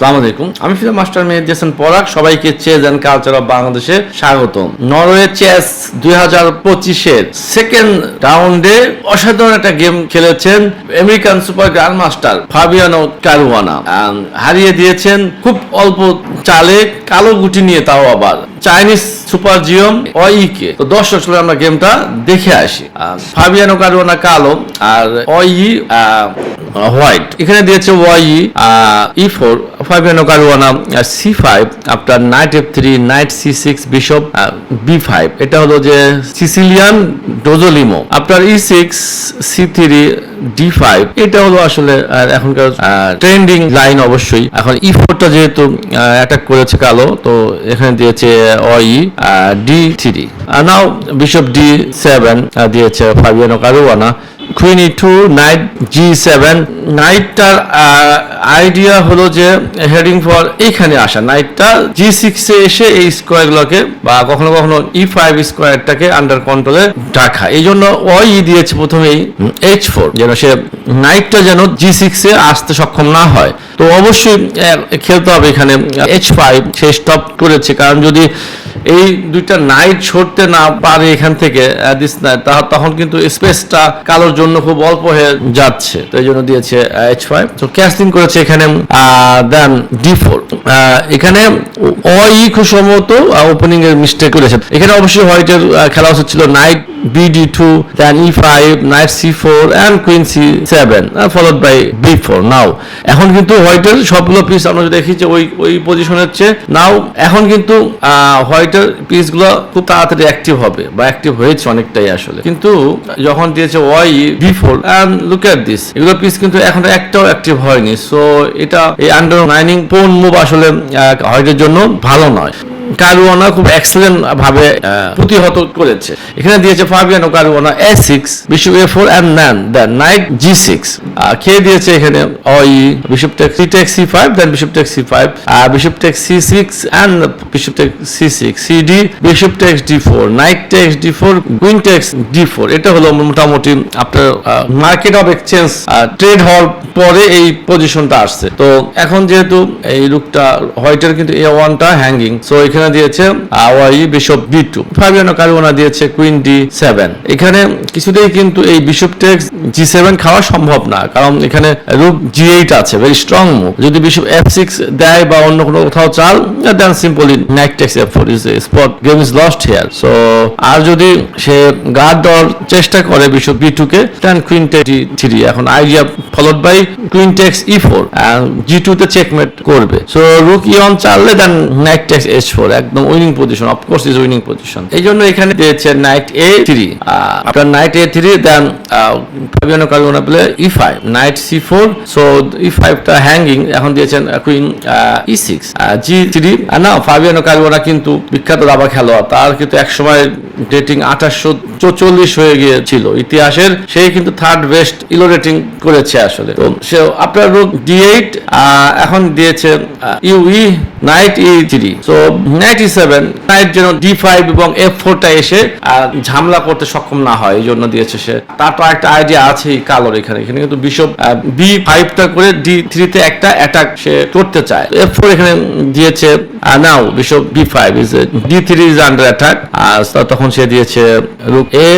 আসসালামু আলাইকুম। আমি ফিল্ম মাস্টার মেহেদিয়াসান পরাগ, সবাইকে চেজ অ্যান্ড কালচার অফ বাংলাদেশে স্বাগত নরওয়ে চেস দুই হাজার পঁচিশের সেকেন্ড রাউন্ডে অসাধারণ একটা গেম খেলেছেন American super grand master Fabiano Caruana হারিয়ে দিয়েছেন খুব অল্প চালে কালো গুটি নিয়ে তাও আবার। চাইনিজ সুপার জিওম অইকে তো দর্শক আমরা গেমটা দেখে আসি। ফাবিয়ানো কারুয়ানা কালো আর অই হোয়াইট এখানে দিয়েছে white E four Fabiano Caruana C five আপনার knight F three knight C six bishop B five এটা হলো যে সিসিলিয়ান ডোজোলিমো আপনার E six C three D five এটা হলো আসলে আহ, এখনকার ট্রেন্ডিং লাইন অবশ্যই। এখন ই ফোরটা যেহেতু অ্যাটাক করেছে কালো তো এখানে দিয়েছে অই D three now bishop D seven দিয়েছে Fabiano Caruana queen E two knight G seven নাইটটার idea হলো যে হেডিং ফর এইখানে আসা। নাইটটা জি সিক্সে এসে এই স্কোয়ারগুলোকে বা কখনো কখনো ই ফাইভ স্কোয়ারটাকে আন্ডার কন্ট্রোলে রাখা। এই জন্য ওই দিয়েছে প্রথমেই এইচ ফোর যেন সে নাইটটা যেন জি সিক্সে আসতে সক্ষম না হয়। তো অবশ্যই খেলতে হবে এখানে। এইচ ফাইভ সে স্টপ করেছে। কারণ যদি এই দুইটা নাইট ছড়তে না পারে এখান থেকে তখন কিন্তু স্পেসটা কালোর জন্য খুব অল্প হয়ে যাচ্ছে, তো এই জন্য দিয়েছে এইচ ফাইভ তো ক্যাস্টিং করেছে এখানে দেন ডি ফোর এখানে খুব সম্ভবত ওপেনিং এর মিস্টেক করেছে। এখানে অবশ্যই হোয়াইটের খেলা উচিত ছিল knight B D two then E five knight C four and queen C seven followed by B four now এখন কিন্তু হোয়াইটের সবগুলো পিস আমরা দেখি যে ওই ওই পজিশনের চেয়ে নাও এখন কিন্তু হোয়াইটের পিসগুলো খুব তাড়াতাড়ি অ্যাক্টিভ হবে, বা অ্যাক্টিভ হয়েছে অনেকটাই আসলে। কিন্তু যখন দিয়েছে white B four and look at this এগুলো পিস কিন্তু এখন একটাও অ্যাক্টিভ হয়নি। সো এটা এই আন্ডার নাইনিং পোন মুভ আসলে হোয়াইটের জন্য ভালো নয়। কারুয়ানা খুব এক্সেলেন্ট ভাবে প্রতিহত করেছে। এখানে দিয়েছে Fabiano Caruana A six bishop A four and NAND then knight G six খেয়ে দিয়েছে এখানে? অই bishop take C take C five then bishop take C five bishop take C six and bishop take C six C D bishop takes D four knight takes D four queen takes D four এটা হলো মোটামুটি আপনার market of exchange trade হওয়ার পরে এই পজিশনটা আসছে। তো এখন যেহেতু এই রুকটা হোয়াইটের কিন্তু এ ওয়ানটা হ্যাঙ্গিং সো এখানে দিয়েছে white bishop B two Fabiano Caruana দিয়েছে কুইন ডি সেভেন। এখানে কিছুতেই কিন্তু এই বিশপ টেক্স জি সেভেন খাওয়া সম্ভব না, কারণ এখানে রুক জি এইট আছে ভেরি স্ট্রং মুভ যদি বিশপ এফ সিক্স দেয় বা অন্য কোনো কোথাও চাল then simply knight takes F four is spot game is lost here so আর যদি সে গার্ড দেওয়ার চেষ্টা করে বিশপ বি টু কে দেন কুইন টেক থ্রি এখন idea followed by queen takes E four G two তে চেকমেট করবে। So rook E on চাললে then knight takes h four একদম winning position of course is winning position এই জন্য এখানে দিয়েছে knight এ three আপনার knight A three then Fabiano Caruana পেলে E five knight C four so E ফাইভটা hanging এখন দিয়েছেন queen E six G three না ফাবিয়ানো কালুনা কিন্তু বিখ্যাত দাবা খেলোয়াড়, তার কিন্তু একসময় রেটিং আঠাশশো হয়ে গিয়েছিল, ইতিহাসের সেই কিন্তু থার্ড বেস্ট ইলো রেটিং করেছে আসলে। তো সে আপনার রোগ ডি এইট এখন দিয়েছে white knight E three so knight E seven D five এবং এফ ফোরটা এসে ঝামলা করতে সক্ষম না হয়, এই জন্য দিয়েছে সে। তার তো একটা আইডিয়া আছে কালোর এখানে। এখানে কিন্তু বিশপ বি ফাইভটা করে ডি থ্রিতে একটা অ্যাটাক সে করতে চায়। এফ ফোর এখানে দিয়েছে now bishop B five is D three is under attack তখন সে দিয়েছে rook A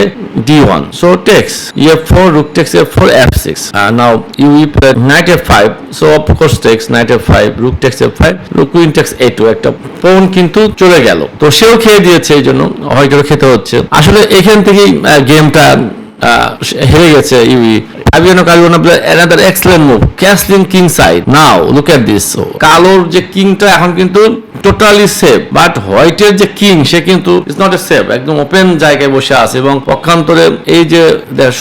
D one so takes F four rook takes F four F six now white knight F five so of course takes knight F five rook takes F five rook takes A two একটা phone কিন্তু চলে গেল। তো সেও খেয়ে দিয়েছে, এই জন্য হয়তো খেতে হচ্ছে। আসলে এখান থেকেই গেমটা হেরে গেছে ইউই। Fabiano play another excellent move. Castling king side. Now look at this. So, কালোর যে কিংটা এখন কিন্তু টোটালি সেফ বাট হোয়াইটের যে কিং সে কিন্তু ইজ নট এ সেফ একদম ওপেন জায়গায় বসে আছে এবং পক্ষান্তরে এই যে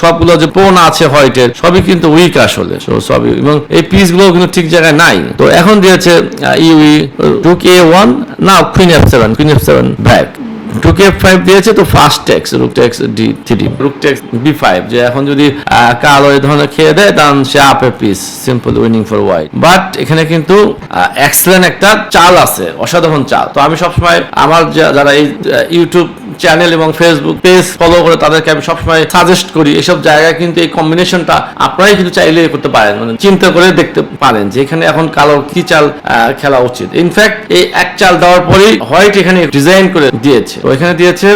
সবগুলো যে পোন আছে হোয়াইটের সবই কিন্তু উইক আসলে সবই এবং এই পিসগুলো কিন্তু ঠিক জায়গায় নাই তো এখন দিয়েছে ইউই রুক এ ওয়ান না queen F seven queen F seven back to K five দিয়েছে, তো first takes rook takes D three rook takes B five যে এখন যদি কালো এই ধরনের খেয়ে দেয় তখন সে আপে piece simple winning for white but এখানে কিন্তু এক্সেলেন্ট একটা চাল আছে, অসাধারণ চাল। তো আমি সবসময় আমার যারা এই ইউটিউব চ্যানেল এবং ফেসবুক পেজ ফলো করে তাদেরকে আমি সবসময় সাজেস্ট করি। এসব জায়গায় কিন্তু এই কম্বিনেশনটা আপনারাই কিন্তু চাইলে করতে পারেন। মানে চিন্তা করে দেখতে পারেন যে এখানে এখন কালো কি চাল খেলা উচিত। ইনফ্যাক্ট এই এক চাল দেওয়ার পরেই হোয়াইট এখানে ডিজাইন করে দিয়েছে। তো এখানে দিয়েছে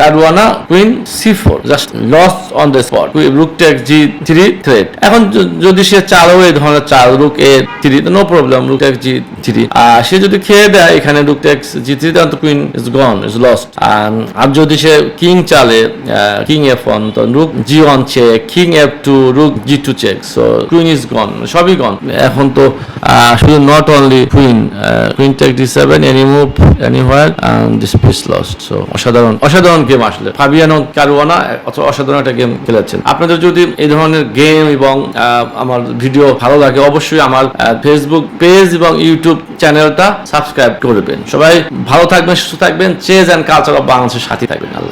Caruana queen C four just loss on the spot rook take G three threat এখন যদি সে চালও এই ধরনের চাল rook A three no problem rook take G three আর সে যদি খেয়ে দেয়, এখানে রুক টেক জি থ্রি তো queen is gone is lost আর যদি সে কিং চালে কিং এফ ওয়ান, তো rook G one check, king F two rook G two check so queen is gone সবই গন এখন তো শুধু not only queen queen take D seven any move anywhere this piece lost so অসাধারণ অসাধারণ game আসলে। Fabiano Caruana অথবা অসাধারণ একটা গেম খেলেছেন। আপনাদের যদি এই ধরনের গেম এবং আমার ভিডিও ভালো লাগে, অবশ্যই আমার ফেসবুক পেজ এবং ইউটিউব চ্যানেলটা সাবস্ক্রাইব করবেন সবাই ভালো থাকবেন, সুস্থ থাকবেন। চেজ অ্যান্ড কালচার অফ বাংলাদেশের সাথে থাকবেন আল্লাহ